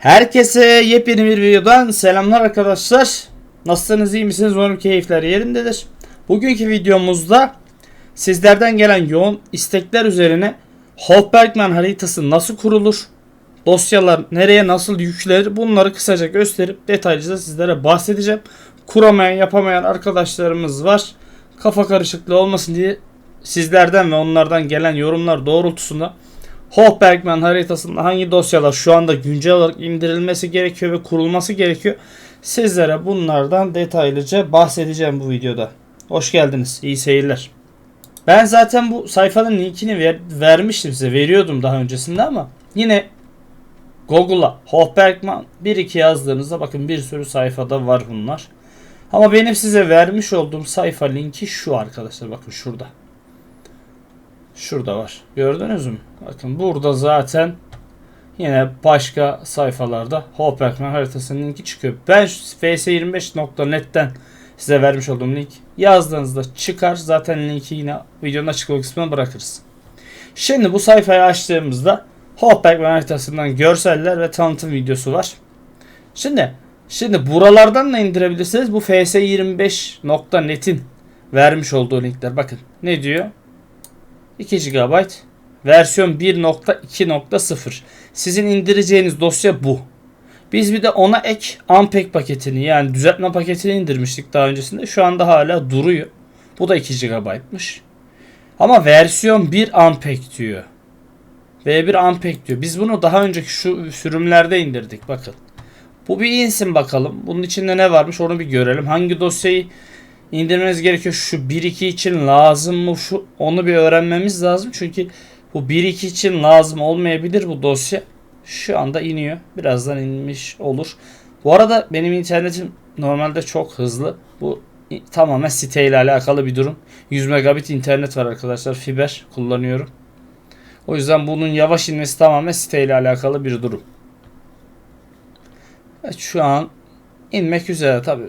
Herkese yepyeni bir videodan selamlar arkadaşlar. Nasılsınız iyi misiniz? Umarım keyifler yerindedir. Bugünkü videomuzda sizlerden gelen yoğun istekler üzerine Hofbergman haritası nasıl kurulur? Dosyalar nereye nasıl yüklenir? Bunları kısaca gösterip detaylıca sizlere bahsedeceğim. Kuramayan yapamayan arkadaşlarımız var. Kafa karışıklığı olmasın diye sizlerden ve onlardan gelen yorumlar doğrultusunda Hofbergman haritasında hangi dosyalar şu anda güncel olarak indirilmesi gerekiyor ve kurulması gerekiyor. Sizlere bunlardan detaylıca bahsedeceğim bu videoda. Hoş geldiniz. İyi seyirler. Ben zaten bu sayfanın linkini ver, vermiştim size. Veriyordum daha öncesinde ama yine Google'a Hofbergman 1-2 yazdığınızda bakın bir sürü sayfada var bunlar. Ama benim size vermiş olduğum sayfa linki şu arkadaşlar. Bakın şurada. Şurada var. Gördünüz mü? Bakın burada zaten yine başka sayfalarda Hopperman haritasının linki çıkıyor. Ben fs25.net'ten size vermiş olduğum link yazdığınızda çıkar. Zaten linki yine videonun açıklama kısmına bırakırız. Şimdi bu sayfayı açtığımızda Hopperman haritasından görseller ve tanıtım videosu var. Şimdi şimdi buralardan da indirebilirsiniz. Bu fs25.net'in vermiş olduğu linkler. Bakın ne diyor? 2 GB versiyon 1.2.0 sizin indireceğiniz dosya bu. Biz bir de ona ek unpack paketini yani düzeltme paketini indirmiştik daha öncesinde. Şu anda hala duruyor. Bu da 2 GB'mış. Ama versiyon 1 unpack diyor. V1 unpack diyor. Biz bunu daha önceki şu sürümlerde indirdik bakın. Bu bir insin bakalım. Bunun içinde ne varmış onu bir görelim. Hangi dosyayı indirmeniz gerekiyor. Şu 1-2 için lazım mı? Şu onu bir öğrenmemiz lazım. Çünkü bu 1-2 için lazım olmayabilir bu dosya. Şu anda iniyor. Birazdan inmiş olur. Bu arada benim internetim normalde çok hızlı. Bu tamamen siteyle alakalı bir durum. 100 megabit internet var arkadaşlar. Fiber kullanıyorum. O yüzden bunun yavaş inmesi tamamen siteyle alakalı bir durum. Evet, şu an inmek üzere tabi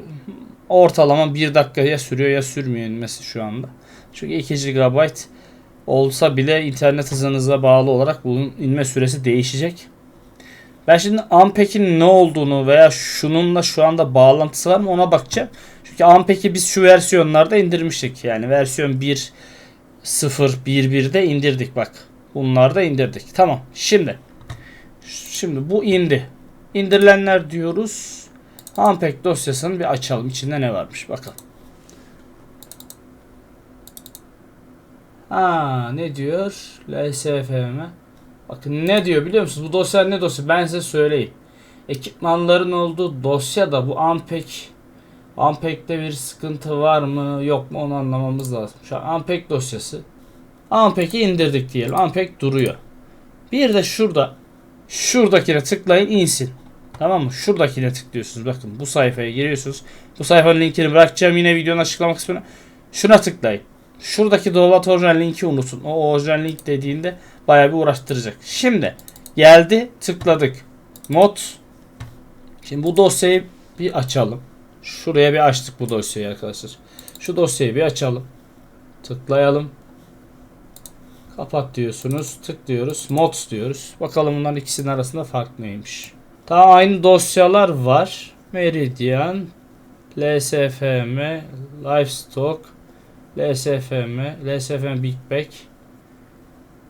ortalama 1 dakika ya sürüyor ya sürmüyor inmesi şu anda. Çünkü 2 GB olsa bile internet hızınıza bağlı olarak bunun inme süresi değişecek. Ben şimdi Unpack'in ne olduğunu veya şununla şu anda bağlantısı var mı ona bakacağım. Çünkü Unpack'i biz şu versiyonlarda indirmiştik. Yani versiyon 1 0 1 1'de indirdik bak. Bunları da indirdik. Tamam. Şimdi şimdi bu indi. İndirilenler diyoruz. Unpack dosyasını bir açalım. İçinde ne varmış bakalım. Ha ne diyor? LSFM. Bakın ne diyor biliyor musunuz? Bu dosya ne dosya? Ben size söyleyeyim. Ekipmanların olduğu dosya da bu Unpack Unpack'te bir sıkıntı var mı yok mu onu anlamamız lazım. Şu an Unpack dosyası. Unpack'i indirdik diyelim. Unpack duruyor. Bir de şurada şuradakine tıklayın insin. Tamam mı? Şuradakine tıklıyorsunuz. Bakın bu sayfaya giriyorsunuz. Bu sayfanın linkini bırakacağım yine videonun açıklama kısmına. Şuna tıklayın. Şuradaki download orijinal linki unutun. O orijinal link dediğinde bayağı bir uğraştıracak. Şimdi geldi tıkladık. Mod. Şimdi bu dosyayı bir açalım. Şuraya bir açtık bu dosyayı arkadaşlar. Şu dosyayı bir açalım. Tıklayalım. Kapat diyorsunuz. Tıklıyoruz. Mods diyoruz. Bakalım bunların ikisinin arasında fark neymiş. Daha aynı dosyalar var. Meridian, LSFM, Livestock, LSFM, LSFM Big Bang.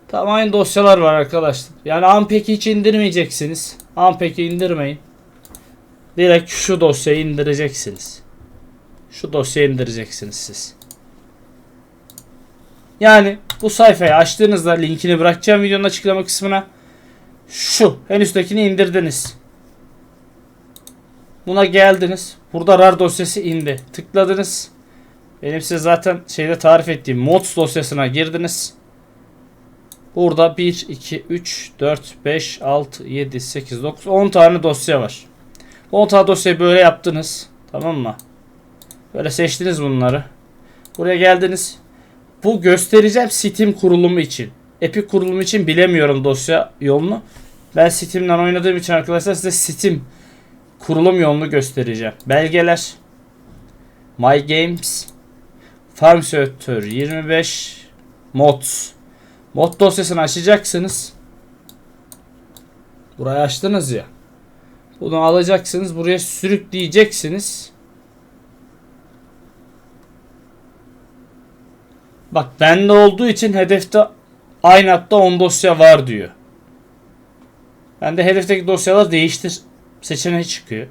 Tam aynı dosyalar var arkadaşlar. Yani Unpack'i hiç indirmeyeceksiniz. Unpack'i indirmeyin. Direkt şu dosyayı indireceksiniz. Şu dosyayı indireceksiniz siz. Yani bu sayfayı açtığınızda linkini bırakacağım videonun açıklama kısmına. Şu en üsttekini indirdiniz. Buna geldiniz. Burada RAR dosyası indi. Tıkladınız. Benim size zaten şeyde tarif ettiğim mods dosyasına girdiniz. Burada 1, 2, 3, 4, 5, 6, 7, 8, 9, 10 tane dosya var. 10 tane dosyayı böyle yaptınız. Tamam mı? Böyle seçtiniz bunları. Buraya geldiniz. Bu göstereceğim Steam kurulumu için. Epic kurulumu için bilemiyorum dosya yolunu. Ben Steam'den oynadığım için arkadaşlar size Steam kurulum yolunu göstereceğim. Belgeler. My Games. Farm Simulator 25. Mods. Mod dosyasını açacaksınız. Burayı açtınız ya. Bunu alacaksınız. Buraya sürükleyeceksiniz. Bak bende olduğu için hedefte aynı hatta 10 dosya var diyor. Bende hedefteki dosyalar değiştir seçeneği çıkıyor.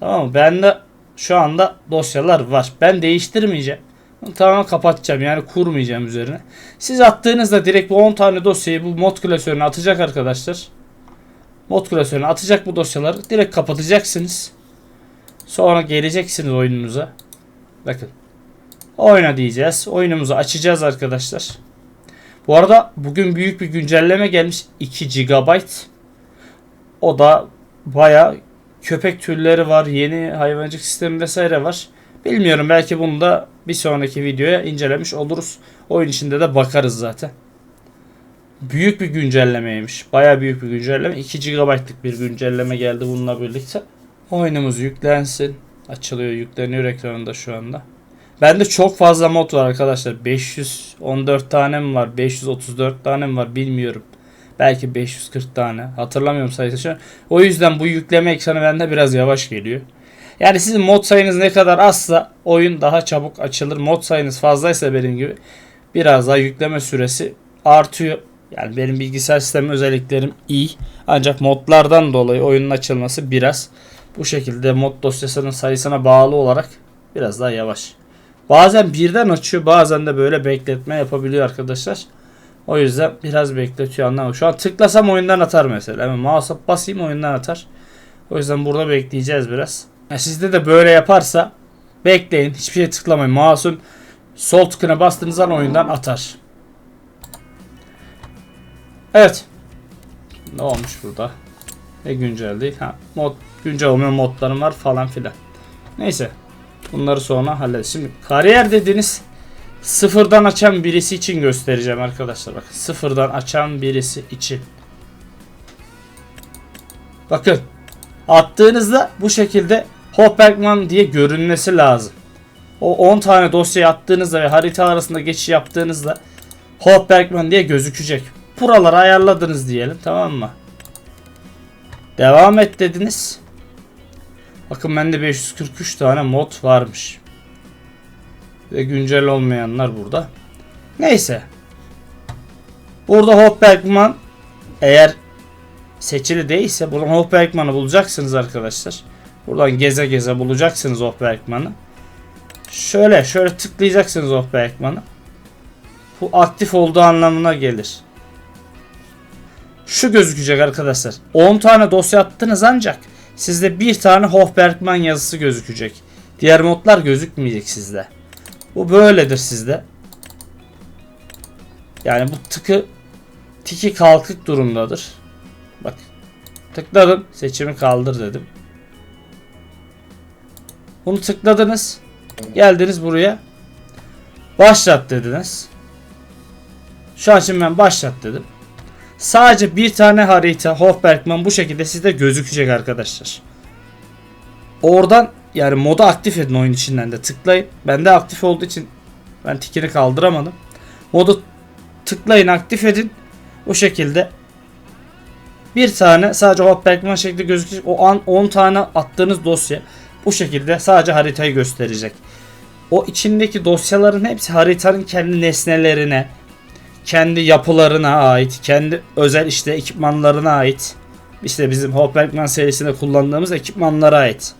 Tamam mı? Bende şu anda dosyalar var. Ben değiştirmeyeceğim. Tamamen kapatacağım. Yani kurmayacağım üzerine. Siz attığınızda direkt bu 10 tane dosyayı bu mod klasörüne atacak arkadaşlar. Mod klasörüne atacak bu dosyaları. Direkt kapatacaksınız. Sonra geleceksiniz oyununuza. Bakın. Oyna diyeceğiz. Oyunumuzu açacağız arkadaşlar. Bu arada bugün büyük bir güncelleme gelmiş. 2 GB. O da baya köpek türleri var. Yeni hayvancık sistemi vesaire var. Bilmiyorum belki bunu da bir sonraki videoya incelemiş oluruz. Oyun içinde de bakarız zaten. Büyük bir güncellemeymiş. Baya büyük bir güncelleme. 2 GB'lık bir güncelleme geldi bununla birlikte. Oyunumuz yüklensin. Açılıyor, yükleniyor ekranında şu anda. Bende çok fazla mod var arkadaşlar. 514 tane mi var? 534 tane mi var? Bilmiyorum. Belki 540 tane. Hatırlamıyorum sayısı. O yüzden bu yükleme ekranı bende biraz yavaş geliyor. Yani sizin mod sayınız ne kadar azsa oyun daha çabuk açılır. Mod sayınız fazlaysa benim gibi biraz daha yükleme süresi artıyor. Yani benim bilgisayar sistemi özelliklerim iyi. Ancak modlardan dolayı oyunun açılması biraz bu şekilde mod dosyasının sayısına bağlı olarak biraz daha yavaş. Bazen birden açıyor bazen de böyle bekletme yapabiliyor arkadaşlar. O yüzden biraz bekletiyor anlamı. Şu an tıklasam oyundan atar mesela. Hemen mouse'a basayım oyundan atar. O yüzden burada bekleyeceğiz biraz. Ya sizde de böyle yaparsa bekleyin. Hiçbir şey tıklamayın. Mouse'un sol tıkına bastığınız an oyundan atar. Evet. Ne olmuş burada? Ne güncel değil. Ha, mod, güncel olmayan modlarım var falan filan. Neyse. Bunları sonra hallederiz. Şimdi kariyer dediğiniz sıfırdan açan birisi için göstereceğim arkadaşlar. Bakın sıfırdan açan birisi için. Bakın attığınızda bu şekilde Hopbergman diye görünmesi lazım. O 10 tane dosya attığınızda ve harita arasında geçiş yaptığınızda Hopbergman diye gözükecek. Buraları ayarladınız diyelim tamam mı? Devam et dediniz. Bakın bende 543 tane mod varmış. Ve güncel olmayanlar burada. Neyse. Burada Hopbergman eğer seçili değilse buradan Hopbergman'ı bulacaksınız arkadaşlar. Buradan geze geze bulacaksınız Hopbergman'ı. Şöyle şöyle tıklayacaksınız Hopbergman'ı. Bu aktif olduğu anlamına gelir. Şu gözükecek arkadaşlar. 10 tane dosya attınız ancak sizde bir tane Hofbergman yazısı gözükecek. Diğer modlar gözükmeyecek sizde. Bu böyledir sizde. Yani bu tıkı tiki kalkık durumdadır. Bak. Tıkladım. Seçimi kaldır dedim. Bunu tıkladınız. Geldiniz buraya. Başlat dediniz. Şu an şimdi ben başlat dedim. Sadece bir tane harita Hofbergman bu şekilde sizde gözükecek arkadaşlar. Oradan yani modu aktif edin oyun içinden de tıklayın. Bende aktif olduğu için ben tikini kaldıramadım. Modu tıklayın aktif edin. Bu şekilde bir tane sadece Hofbergman şeklinde gözükecek. O an 10 tane attığınız dosya bu şekilde sadece haritayı gösterecek. O içindeki dosyaların hepsi haritanın kendi nesnelerine, kendi yapılarına ait, kendi özel işte ekipmanlarına ait. İşte bizim Hopbergman serisinde kullandığımız ekipmanlara ait.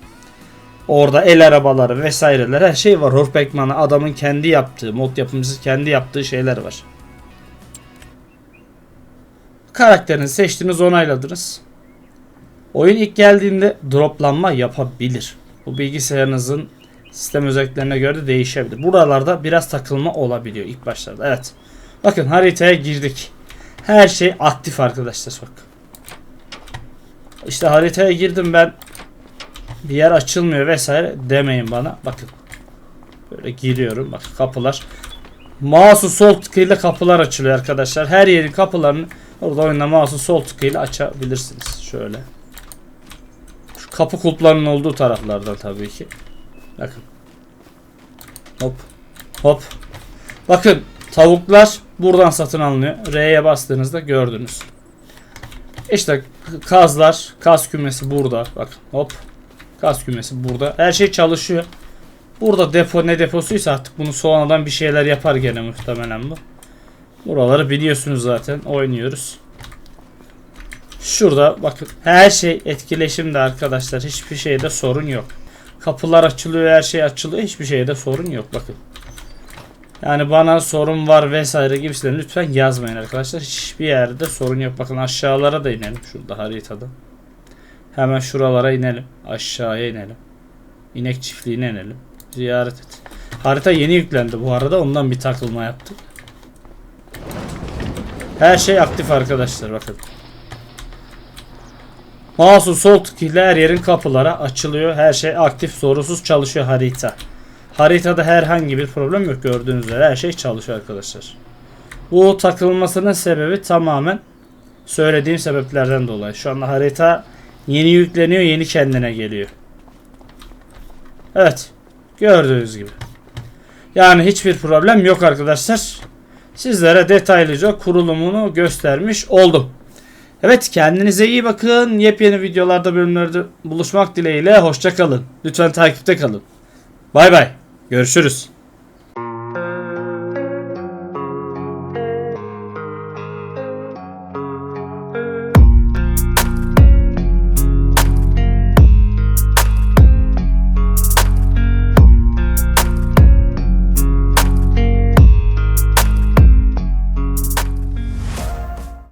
Orada el arabaları vesaireler her şey var. Hopbergman'a adamın kendi yaptığı, mod yapımcısı kendi yaptığı şeyler var. Karakterini seçtiniz, onayladınız. Oyun ilk geldiğinde droplanma yapabilir. Bu bilgisayarınızın sistem özelliklerine göre de değişebilir. Buralarda biraz takılma olabiliyor ilk başlarda. Evet. Bakın haritaya girdik. Her şey aktif arkadaşlar bak. İşte haritaya girdim ben. Bir yer açılmıyor vesaire demeyin bana. Bakın. Böyle giriyorum. Bak kapılar. Mouse'un sol tıkıyla kapılar açılıyor arkadaşlar. Her yerin kapılarını orada oyunda mouse'un sol tıkıyla açabilirsiniz. Şöyle. Şu kapı kulplarının olduğu taraflardan tabii ki. Bakın. Hop. Hop. Bakın Tavuklar buradan satın alınıyor. R'ye bastığınızda gördünüz. İşte Kazlar, kaz kümesi burada. Bakın hop. Kaz kümesi burada. Her şey çalışıyor. Burada depo ne deposuysa artık bunu sonradan bir şeyler yapar gene muhtemelen bu. Buraları biliyorsunuz zaten. Oynuyoruz. Şurada bakın her şey etkileşimde arkadaşlar. Hiçbir şeyde sorun yok. Kapılar açılıyor, her şey açılıyor. Hiçbir şeyde sorun yok bakın. Yani bana sorun var vesaire gibisinden lütfen yazmayın arkadaşlar. Hiçbir yerde sorun yok. Bakın aşağılara da inelim şurada haritada. Hemen şuralara inelim. Aşağıya inelim. İnek çiftliğine inelim. Ziyaret et. Harita yeni yüklendi bu arada. Ondan bir takılma yaptık. Her şey aktif arkadaşlar bakın. Mouse'un sol tık ile her yerin kapılara açılıyor. Her şey aktif sorunsuz çalışıyor harita. Haritada herhangi bir problem yok gördüğünüz üzere her şey çalışıyor arkadaşlar. Bu takılmasının sebebi tamamen söylediğim sebeplerden dolayı. Şu anda harita yeni yükleniyor, yeni kendine geliyor. Evet. Gördüğünüz gibi. Yani hiçbir problem yok arkadaşlar. Sizlere detaylıca kurulumunu göstermiş oldum. Evet kendinize iyi bakın. Yepyeni videolarda bölümlerde buluşmak dileğiyle. Hoşça kalın. Lütfen takipte kalın. Bay bay. Görüşürüz.